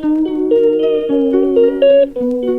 Thank you.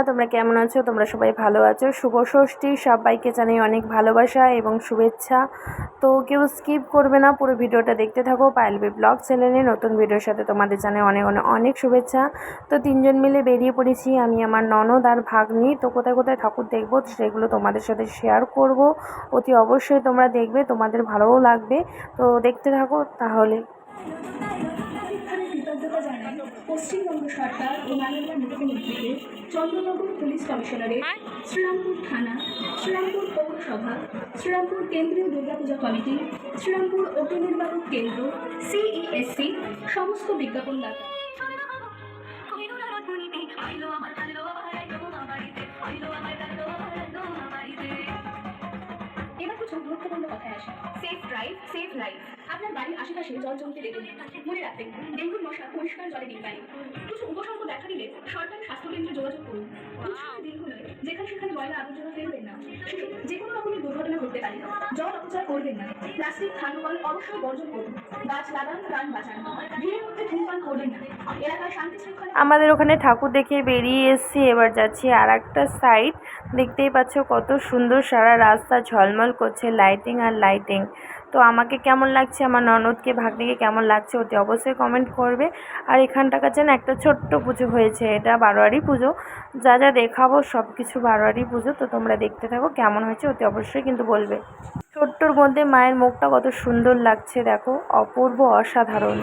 বন্ধুরা, তোমরা কেমন আছো? তোমরা সবাই ভালো আছো? শুভ ষষ্ঠী। সবাইকে জানাই অনেক ভালোবাসা এবং শুভেচ্ছা। তো কেউ স্কিপ করবে না, পুরো ভিডিওটা দেখতে থাকো। পাইলবি ব্লগ চ্যানেলে নতুন ভিডিওর সাথে তোমাদের জানাই অনেক অনেক অনেক শুভেচ্ছা। তো তিনজন মিলে বেরিয়ে পড়েছি আমি, আমার ননদ আর ভাগ্নি। তো কোথায় কোথায় ঠাকুর দেখব সেগুলো তোমাদের সাথে শেয়ার করব। অতি অবশ্যই তোমরা দেখবে, তোমাদের ভালোও লাগবে। তো দেখতে থাকো তাহলে। পশ্চিমবঙ্গ সরকার ও মাননীয় মুখ্যমন্ত্রীকে চন্দ্রনগর পুলিশ কমিশনারেট শ্রীরামপুর থানা শ্রীরামপুর পৌরসভা শ্রীরামপুর কেন্দ্রীয় দুর্গাপূজা কমিটি শ্রীরামপুর অগ্নিনির্বাপক কেন্দ্র সিইএসসি সমস্ত বিজ্ঞাপনদাতা এবার কিছু গুরুত্বপূর্ণ কথায় আসে। সেফ ড্রাইভ সেফ লাইফ আপনার বাড়ির আশেপাশে জল জমতে দেবেন মনে রাখবেন ডেঙ্গুর মশা পরিষ্কার জলে ডিম্বাণু কিছু উপসর্গ দেখা দিলে সরকারি স্বাস্থ্যকেন্দ্রে যোগাযোগ করুন। যেখানে সেখানে ময়লা আবর্জনা ফেলবেন না। যে কোনো রকমের দুর্ঘটনা ঘটতে পারে। জল অপচয় করবেন না। প্লাস্টিক থার্মোকল অবশ্যই বর্জন করুন। গাছ লাগান প্রাণ বাঁচান। ভিড়ের মধ্যে ধূমপান করবেন না। এলাকায় শান্তি আমাদের ওখানে ঠাকুর দেখে বেরিয়ে এসছি। এবার যাচ্ছি আর একটা সাইড দেখতেই পাচ্ছ কত সুন্দর সারা রাস্তা ঝলমল করছে লাইটিং আর লাইটিং তো আমাকে কেমন লাগছে আমার ননদকে ভাগ্নিকে কেমন লাগছে অতি অবশ্যই কমেন্ট করবে আর এখানটাকা যেন একটা ছোট্ট পুজো হয়েছে এটা বারোয়ারি পুজো যা যা দেখাবো সব কিছু বারোয়ারি পুজো তো তোমরা দেখতে থাকো কেমন হয়েছে অতি অবশ্যই কিন্তু বলবে ছোট্টর মধ্যে মায়ের মুখটা কত সুন্দর লাগছে দেখো অপূর্ব অসাধারণ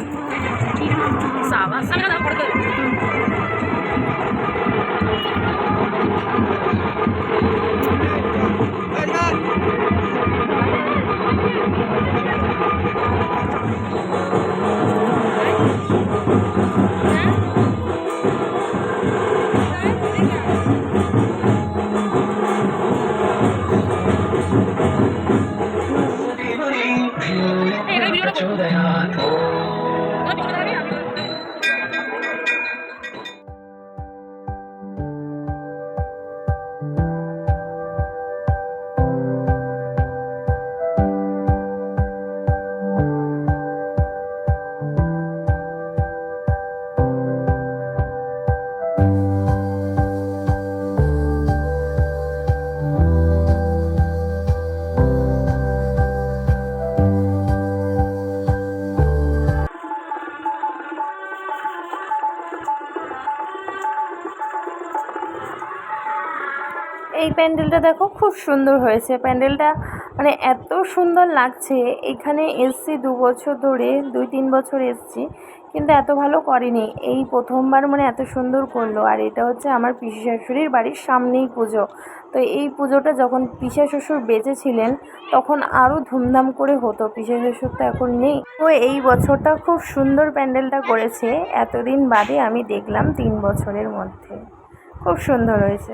এই প্যান্ডেলটা দেখো খুব সুন্দর হয়েছে। প্যান্ডেলটা মানে এত সুন্দর লাগছে। এখানে এসছি দু বছর ধরে, দুই তিন বছর এসছি, কিন্তু এত ভালো করেনি। এই প্রথমবার মানে এত সুন্দর করল। আর এটা হচ্ছে আমার পিসি শাশুড়ির বাড়ির সামনেই পুজো। তো এই পুজোটা যখন পিসা শ্বশুর বেঁচে ছিলেন তখন আরও ধুমধাম করে হতো। পিসা শ্বশুর তো এখন নেই। তো এই বছরটা খুব সুন্দর প্যান্ডেলটা করেছে। এতদিন বাদে আমি দেখলাম তিন বছরের মধ্যে। খুব সুন্দর হয়েছে।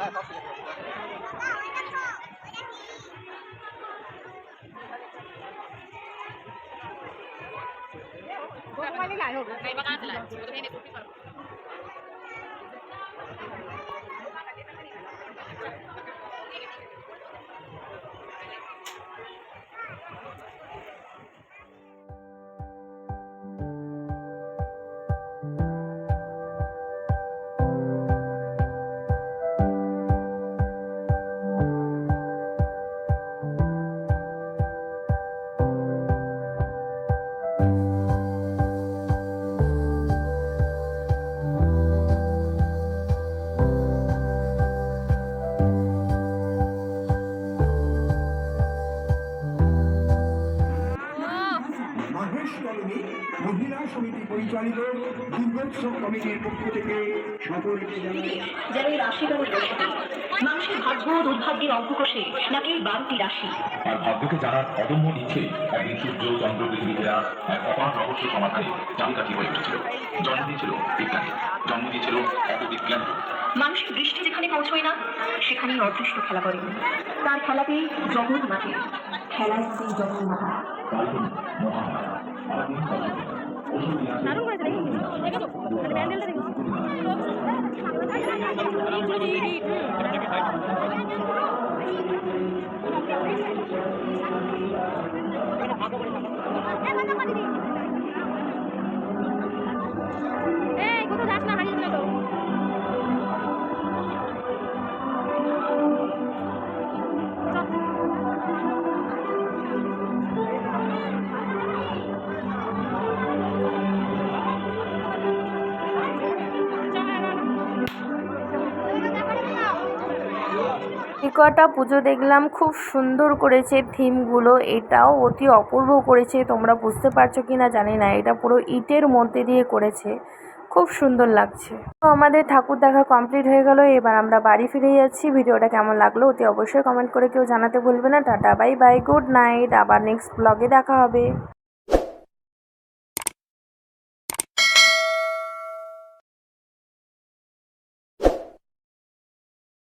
Kaya baka nila, no? Kaya baka nila. Siguro may nagpupit ako. সমিতি পরিচালিত দুর্গোৎসব কমিটির পক্ষ থেকে সকলকে যেন এই মানুষের ভাগ্য দুর্ভাগ্যের অঙ্ক কষে নাকি বারোটি রাশি? আর ভাগ্যকে জানার অদম্য ইচ্ছে একদিন সূর্য চন্দ্র পৃথিবীরা এক অপার রহস্য সমাধানে চাবিকাঠি হয়ে উঠেছিল। জন্ম দিয়েছিল বিজ্ঞানী। জন্ম দিয়েছিল এত বিজ্ঞান মানুষের দৃষ্টি যেখানে পৌঁছয় না সেখানেই অদৃষ্ট খেলা করে তার খেলাতেই জগৎ মাঠে খেলায় সেই জগৎ মাঠা நறுங்குளத்துலேயும் কটা পুজো দেখলাম, খুব সুন্দর করেছে থিমগুলো, এটাও অতি অপূর্ব করেছে, তোমরা বুঝতে পারছ কি না জানি না, এটা পুরো ইটের মধ্যে দিয়ে করেছে, খুব সুন্দর লাগছে। তো আমাদের ঠাকুর দেখা কমপ্লিট হয়ে গেল, এবার আমরা বাড়ি ফিরে যাচ্ছি, ভিডিওটা কেমন লাগল অতি অবশ্যই কমেন্ট করে কেউ জানাতে ভুলবে না, tata bye bye good night আবার নেক্সট ব্লগে দেখা হবে।